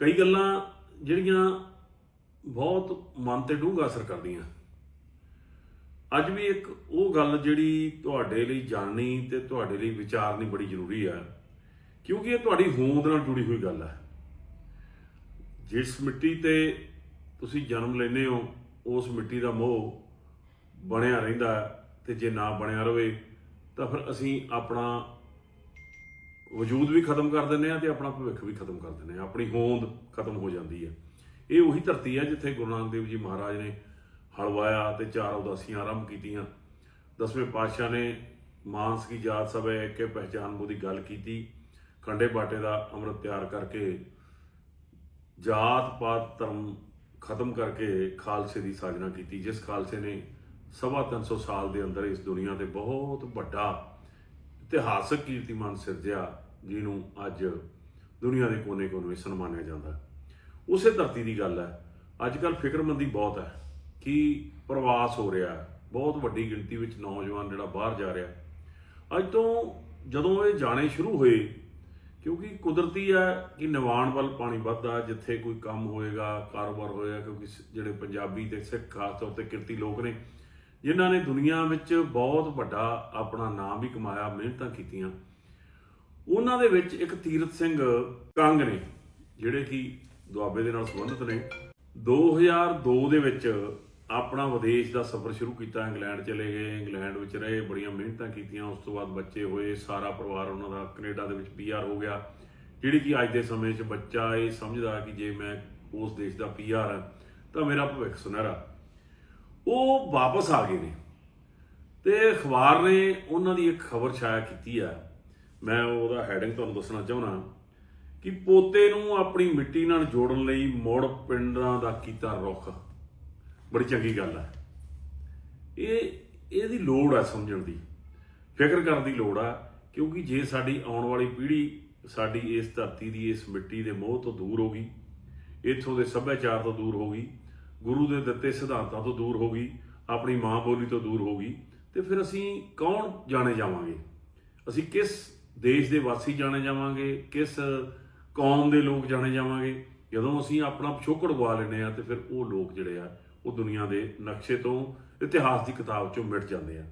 ਕਈ ਗੱਲਾਂ ਜਿਹੜੀਆਂ ਬਹੁਤ ਮਨ ਤੇ ਡੂੰਘਾ ਅਸਰ ਕਰਦੀਆਂ। ਅੱਜ ਵੀ ਇੱਕ ਉਹ ਗੱਲ ਜਿਹੜੀ ਤੁਹਾਡੇ ਲਈ ਜਾਣਨੀ ਤੇ ਤੁਹਾਡੇ ਲਈ ਵਿਚਾਰਨੀ ਬੜੀ ਜ਼ਰੂਰੀ ਹੈ ਕਿਉਂਕਿ ਇਹ ਤੁਹਾਡੀ ਹੋਂਦ ਨਾਲ ਜੁੜੀ ਹੋਈ ਗੱਲ ਹੈ ਜਿਸ ਮਿੱਟੀ ਤੇ ਤੁਸੀਂ ਜਨਮ ਲੈਂਦੇ ਹੋ, ਉਸ ਮਿੱਟੀ ਦਾ ਮੋਹ ਬਣਿਆ ਰਹਿੰਦਾ ਹੈ ਤੇ ਜੇ ਨਾ ਬਣਿਆ ਰਹੇ ਤਾਂ ਫਿਰ ਅਸੀਂ ਆਪਣਾ ਵਜੂਦ ਵੀ ਖਤਮ ਕਰ ਦਿੰਦੇ ਆ ਤੇ ਆਪਣਾ ਭਵਿੱਖ ਵੀ ਖਤਮ ਕਰ ਦਿੰਦੇ ਆ। ਆਪਣੀ ਹੋਂਦ ਖਤਮ ਹੋ ਜਾਂਦੀ ਹੈ ਇਹ ਉਹੀ ਧਰਤੀ ਹੈ ਜਿੱਥੇ ਗੁਰੂ ਨਾਨਕ ਦੇਵ ਜੀ ਮਹਾਰਾਜ ਨੇ ਹਲਵਾਇਆ ਤੇ ਚਾਰ ਉਦਾਸੀਆਂ ਆਰੰਭ ਕੀਤੀਆਂ। ਦਸਵੇਂ ਪਾਤਸ਼ਾਹ ਨੇ ਮਾਨਸ ਕੀ ਜਾਤ ਸਭ ਹੈ ਕਿ ਪਹਿਚਾਨ ਬੋ ਦੀ ਗੱਲ ਕੀਤੀ। ਖੰਡੇ ਬਾਟੇ ਦਾ ਅੰਮ੍ਰਿਤ ਤਿਆਰ ਕਰਕੇ ਜਾਤ ਪਾਤ ਧਰਮ ਖਤਮ ਕਰਕੇ ਖਾਲਸੇ ਦੀ ਸਾਜਨਾ ਕੀਤੀ, ਜਿਸ ਖਾਲਸੇ ਨੇ ਸਵਾ ਤਿੰਨ ਸੌ ਸਾਲ ਦੇ ਅੰਦਰ ਇਸ ਦੁਨੀਆ ਤੇ ਬਹੁਤ ਵੱਡਾ ਇਤਿਹਾਸਕ ਕੀਰਤੀਮਾਨ ਸਿਰਜਿਆ, ਜਿਹਨੂੰ ਅੱਜ ਦੁਨੀਆ ਦੇ ਕੋਨੇ-ਕੋਨੇ ਵਿੱਚ ਸਨਮਾਨਿਆ ਜਾਂਦਾ। ਉਸੇ ਧਰਤੀ ਦੀ ਗੱਲ ਹੈ। ਅੱਜ ਕੱਲ ਫਿਕਰਮੰਦੀ ਬਹੁਤ ਹੈ ਕਿ ਪ੍ਰਵਾਸ ਹੋ ਰਿਹਾ ਬਹੁਤ ਵੱਡੀ ਗਿਣਤੀ ਵਿੱਚ ਨੌਜਵਾਨ ਜਿਹੜਾ ਬਾਹਰ ਜਾ ਰਿਹਾ ਅੱਜ ਤੋਂ ਜਦੋਂ ਇਹ ਜਾਣੇ ਸ਼ੁਰੂ ਹੋਏ, ਕਿਉਂਕਿ ਕੁਦਰਤੀ ਹੈ ਕਿ ਨਿਵਾਣ ਵੱਲ ਪਾਣੀ ਵੱਧਦਾ, ਜਿੱਥੇ ਕੋਈ ਕੰਮ ਹੋਏਗਾ, ਕਾਰੋਬਾਰ ਹੋਏਗਾ, ਕਿਉਂਕਿ ਸ- ਜਿਹੜੇ ਪੰਜਾਬੀ ਤੇ ਸਿੱਖ, ਖਾਸ ਤੌਰ ਤੇ ਕਿਰਤੀ ਲੋਕ ਨੇ ਜਿਨ੍ਹਾਂ ਨੇ ਦੁਨੀਆ ਵਿੱਚ ਬਹੁਤ ਵੱਡਾ ਆਪਣਾ ਨਾਮ ਵੀ ਕਮਾਇਆ, ਮਿਹਨਤਾਂ ਕੀਤੀਆਂ। ਉਹਨਾਂ ਦੇ ਵਿੱਚ ਇੱਕ ਤੀਰਥ ਸਿੰਘ ਕੰਗ ਨੇ, ਜਿਹੜੇ ਕਿ ਦੁਆਬੇ ਦੇ ਨਾਲ ਸੰਬੰਧਿਤ ਨੇ। 2002 ਦੇ ਵਿੱਚ ਆਪਣਾ ਵਿਦੇਸ਼ ਦਾ ਸਫ਼ਰ ਸ਼ੁਰੂ ਕੀਤਾ। ਇੰਗਲੈਂਡ ਚਲੇ ਗਏ। ਇੰਗਲੈਂਡ ਵਿੱਚ ਰਹੇ, ਬੜੀਆਂ ਮਿਹਨਤਾਂ ਕੀਤੀਆਂ। ਉਸ ਤੋਂ ਬਾਅਦ ਬੱਚੇ ਹੋਏ। ਸਾਰਾ ਪਰਿਵਾਰ ਉਹਨਾਂ ਦਾ ਕੈਨੇਡਾ ਦੇ ਵਿੱਚ ਪੀਆਰ ਹੋ ਗਿਆ। ਜਿਹੜੀ ਕਿ ਅੱਜ ਦੇ ਸਮੇਂ 'ਚ ਬੱਚਾ ਇਹ ਸਮਝਦਾ ਕਿ ਜੇ ਮੈਂ ਉਸ ਦੇਸ਼ ਦਾ ਪੀਆਰ ਹਾਂ, ਤਾਂ ਮੇਰਾ ਭਵਿੱਖ ਸੁਨਹਿਰਾ। ਉਹ ਵਾਪਸ ਆ ਗਏ ਨੇ। ਤੇ ਅਖਬਾਰ ਨੇ ਉਹਨਾਂ ਦੀ ਇੱਕ ਖਬਰ ਛਾਇਆ ਕੀਤੀ ਆ। ਮੈਂ ਉਹਦਾ ਹੈਡਿੰਗ ਤੁਹਾਨੂੰ ਦੱਸਣਾ ਚਾਹੁੰਦਾ ਕਿ ਪੋਤੇ ਨੂੰ ਆਪਣੀ ਮਿੱਟੀ ਨਾਲ ਜੋੜਨ ਲਈ ਮੁੜ ਪਿੰਡਾਂ ਦਾ ਕੀਤਾ ਰੁਖ। ਬੜੀ ਚੰਗੀ ਗੱਲ ਹੈ ਇਹ, ਇਹਦੀ ਲੋੜ ਆ ਸਮਝਣ ਦੀ। ਫਿਕਰ ਕਰਨ ਦੀ ਲੋੜ ਆ, ਕਿਉਂਕਿ ਜੇ ਸਾਡੀ ਆਉਣ ਵਾਲੀ ਪੀੜ੍ਹੀ ਸਾਡੀ ਇਸ ਧਰਤੀ ਦੀ, ਇਸ ਮਿੱਟੀ ਦੇ ਮੋਹ ਤੋਂ ਦੂਰ ਹੋ ਗਈ, ਇੱਥੋਂ ਦੇ ਸੱਭਿਆਚਾਰ ਤੋਂ ਦੂਰ ਹੋ ਗਈ ਗੁਰੂ ਦੇ ਦਿੱਤੇ ਸਿਧਾਂਤਾਂ ਤੋਂ ਦੂਰ ਹੋ ਗਈ, ਆਪਣੀ ਮਾਂ ਬੋਲੀ ਤੋਂ ਦੂਰ ਹੋ ਗਈ, ਤੇ ਫਿਰ ਅਸੀਂ ਕੌਣ ਜਾਣੇ ਜਾਵਾਂਗੇ? ਅਸੀਂ ਕਿਸ ਦੇਸ਼ ਦੇ ਵਾਸੀ ਜਾਣੇ ਜਾਵਾਂਗੇ? ਕਿਸ ਕੌਮ ਦੇ ਲੋਕ ਜਾਣੇ ਜਾਵਾਂਗੇ? ਜਦੋਂ ਅਸੀਂ ਆਪਣਾ ਪਿਛੋਕੜ ਗਵਾ ਲੈਨੇ ਆ ਤੇ ਫਿਰ ਉਹ ਲੋਕ ਜਿਹੜੇ ਆ, ਉਹ ਦੁਨੀਆ ਦੇ ਨਕਸ਼ੇ ਤੋਂ ਇਤਿਹਾਸ ਦੀ ਕਿਤਾਬ ਚੋਂ ਮਿਟ ਜਾਂਦੇ ਆ।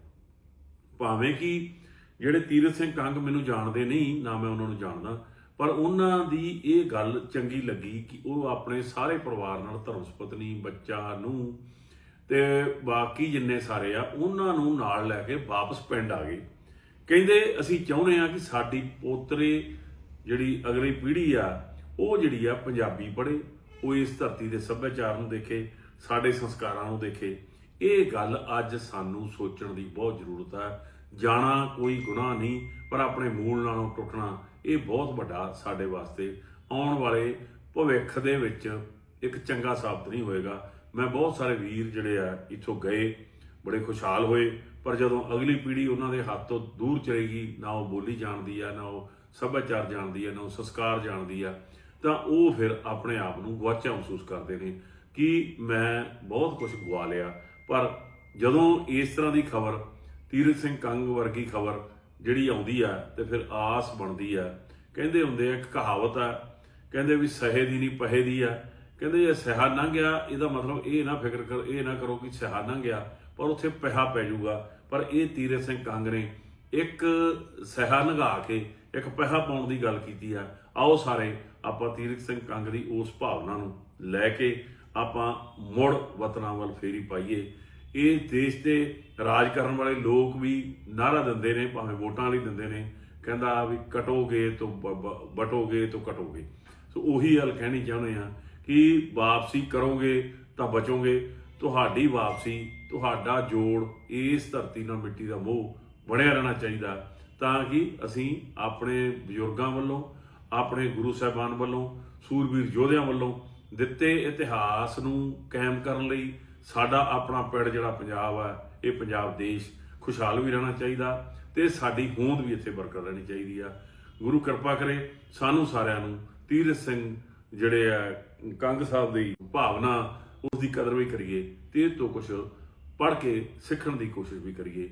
ਭਾਵੇਂ ਕਿ ਜਿਹੜੇ ਤੀਰਥ ਸਿੰਘ ਕੰਗ ਮੈਨੂੰ ਜਾਣਦੇ ਨਹੀਂ, ਨਾ ਮੈਂ ਉਹਨਾਂ ਨੂੰ ਜਾਣਦਾ ਪਰ ਉਹਨਾਂ ਦੀ ਇਹ ਗੱਲ ਚੰਗੀ ਲੱਗੀ ਕਿ ਉਹ ਆਪਣੇ ਸਾਰੇ ਪਰਿਵਾਰ ਨਾਲ ਧਰਮ ਸੁਪਤਨੀ, ਬੱਚਾ ਨੂੰ ਤੇ ਬਾਕੀ ਜਿੰਨੇ ਸਾਰੇ ਆ, ਉਹਨਾਂ ਨੂੰ ਨਾਲ ਲੈ ਕੇ ਵਾਪਸ ਪਿੰਡ ਆ ਗਏ। ਕਹਿੰਦੇ ਅਸੀਂ ਚਾਹੁੰਦੇ ਆ ਕਿ ਸਾਡੀ ਪੋਤਰੇ ਜਿਹੜੀ ਅਗਲੀ ਪੀੜ੍ਹੀ ਆ, ਉਹ ਜਿਹੜੀ ਆ ਪੰਜਾਬੀ ਪੜ੍ਹੇ, ਉਹ ਇਸ ਧਰਤੀ ਦੇ ਸੱਭਿਆਚਾਰ ਨੂੰ ਦੇਖੇ, ਸਾਡੇ ਸੰਸਕਾਰਾਂ ਨੂੰ ਦੇਖੇ। ਇਹ ਗੱਲ ਅੱਜ ਸਾਨੂੰ ਸੋਚਣ ਦੀ ਬਹੁਤ ਜ਼ਰੂਰਤ ਹੈ। ਜਾਣਾ ਕੋਈ ਗੁਨਾਹ ਨਹੀਂ, ਪਰ ਆਪਣੇ ਮੂਲ ਨਾਲੋਂ ਟੁੱਟਣਾ, ਇਹ ਬਹੁਤ ਵੱਡਾ ਸਾਡੇ ਵਾਸਤੇ ਆਉਣ ਵਾਲੇ ਭਵਿੱਖ ਦੇ ਵਿੱਚ ਇੱਕ ਚੰਗਾ ਸਾਬਤ ਨਹੀਂ ਹੋਏਗਾ। ਮੈਂ ਬਹੁਤ ਸਾਰੇ ਵੀਰ ਜਿਹੜੇ ਆ, ਇੱਥੋਂ ਗਏ, ਬੜੇ ਖੁਸ਼ਹਾਲ ਹੋਏ, ਪਰ ਜਦੋਂ ਅਗਲੀ ਪੀੜ੍ਹੀ ਉਹਨਾਂ ਦੇ ਹੱਥ ਤੋਂ ਦੂਰ ਚਲੇਗੀ, ਨਾ ਉਹ ਬੋਲੀ ਜਾਣਦੀ ਆ, ਨਾ ਉਹ ਸੱਭਿਆਚਾਰ ਜਾਣਦੀ ਆ, ਨਾ ਉਹ ਸੰਸਕਾਰ ਜਾਣਦੀ ਆ, ਤਾਂ ਉਹ ਫਿਰ ਆਪਣੇ ਆਪ ਨੂੰ ਗੁਆਚਾ ਮਹਿਸੂਸ ਕਰਦੇ ਨੇ ਕਿ ਮੈਂ ਬਹੁਤ ਕੁਝ ਗਵਾ ਲਿਆ। ਪਰ ਜਦੋਂ ਇਸ ਤਰ੍ਹਾਂ ਦੀ ਖਬਰ ਤੀਰਥ ਸਿੰਘ ਕੰਗ ਵਰਗੀ ਖਬਰ ਜਿਹੜੀ ਆਉਂਦੀ ਆ ਤੇ ਫਿਰ ਆਸ ਬਣਦੀ ਆ। ਕਹਿੰਦੇ ਹੁੰਦੇ ਆ, ਇੱਕ ਕਹਾਵਤ ਆ, ਕਹਿੰਦੇ ਵੀ ਸਹੇ ਦੀ ਨਹੀਂ ਪਹੇ ਦੀ ਆ। ਕਹਿੰਦੇ ਜੇ ਸਹਾ ਨਾ ਗਿਆ ਇਹਦਾ ਮਤਲਬ ਇਹ ਨਾ ਫਿਕਰ ਕਰ, ਇਹ ਨਾ ਕਰੋ ਕਿ ਸਹਾ ਨਾ ਗਿਆ ਪਰ ਉੱਥੇ ਪਹਾ ਪੈ ਜਾਊਗਾ। ਪਰ ਇਹ ਤੀਰਥ ਸਿੰਘ ਕੰਗ ਨੇ ਇੱਕ ਸਹਾ ਲੰਘਾ ਕੇ ਇੱਕ ਪਹਾ ਪਾਉਣ ਦੀ ਗੱਲ ਕੀਤੀ ਆ। ਆਓ ਸਾਰੇ, ਆਪਾਂ ਤੀਰਥ ਸਿੰਘ ਕੰਗ ਦੀ ਉਸ ਭਾਵਨਾ ਨੂੰ ਲੈ ਕੇ ਆਪਾਂ ਮੁੜ ਵਤਨਾਂ ਵੱਲ ਫੇਰੀ ਪਾਈਏ। ਇਹ ਦੇਸ਼ ਤੇ ਰਾਜ ਕਰਨ ਵਾਲੇ ਲੋਕ ਵੀ ਨਾਰਾ ਦਿੰਦੇ ਨੇ, ਭਾਵੇਂ ਵੋਟਾਂ ਲਈ ਦਿੰਦੇ ਨੇ, ਕਹਿੰਦਾ ਵੀ ਕਟੋਗੇ ਤੋਂ ਬ- ਬਟੋਗੇ ਤੋਂ ਕਟੋਗੇ। ਸੋ ਉਹੀ ਗੱਲ ਕਹਿਣੀ ਚਾਹੁੰਦੇ ਆ ਕਿ ਵਾਪਸੀ ਕਰੋਗੇ ਤਾਂ ਬਚੋਗੇ। ਤੁਹਾਡੀ ਵਾਪਸੀ, ਤੁਹਾਡਾ ਜੋੜ ਇਸ ਧਰਤੀ ਨਾਲ ਮਿੱਟੀ ਦਾ ਮੋਹ ਬਣਿਆ ਰਹਿਣਾ ਚਾਹੀਦਾ ਤਾਂ ਕਿ ਅਸੀਂ ਆਪਣੇ ਬਜ਼ੁਰਗਾਂ ਵੱਲੋਂ, ਆਪਣੇ ਗੁਰੂ ਸਾਹਿਬਾਨ ਵੱਲੋਂ, ਸੂਰਬੀਰ ਯੋਧਿਆਂ ਵੱਲੋਂ ਦਿੱਤੇ ਇਤਿਹਾਸ ਨੂੰ ਕਾਇਮ ਕਰਨ ਲਈ ਸਾਡਾ ਆਪਣਾ ਪਿੰਡ ਜਿਹੜਾ ਪੰਜਾਬ ਹੈ ਇਹ ਪੰਜਾਬ ਦੇਸ਼ ਖੁਸ਼ਹਾਲ ਵੀ ਰਹਿਣਾ ਚਾਹੀਦਾ ਤੇ ਸਾਡੀ ਹੋਂਦ ਵੀ ਇੱਥੇ ਬਰਕਰਾਰ ਰਹਿਣੀ ਚਾਹੀਦੀ ਆ। ਗੁਰੂ ਕਿਰਪਾ ਕਰੇ ਸਾਨੂੰ ਸਾਰਿਆਂ ਨੂੰ, ਤੀਰਥ ਸਿੰਘ ਜਿਹੜੇ ਆ, ਕੰਗ ਸਾਹਿਬ ਦੀ ਭਾਵਨਾ ਉਸ ਦੀ ਕਦਰ ਵੀ ਕਰੀਏ ਤੇ ਇਹ ਤੋਂ ਕੁਝ ਪੜ੍ਹ ਕੇ ਸਿੱਖਣ ਦੀ ਕੋਸ਼ਿਸ਼ ਵੀ ਕਰੀਏ।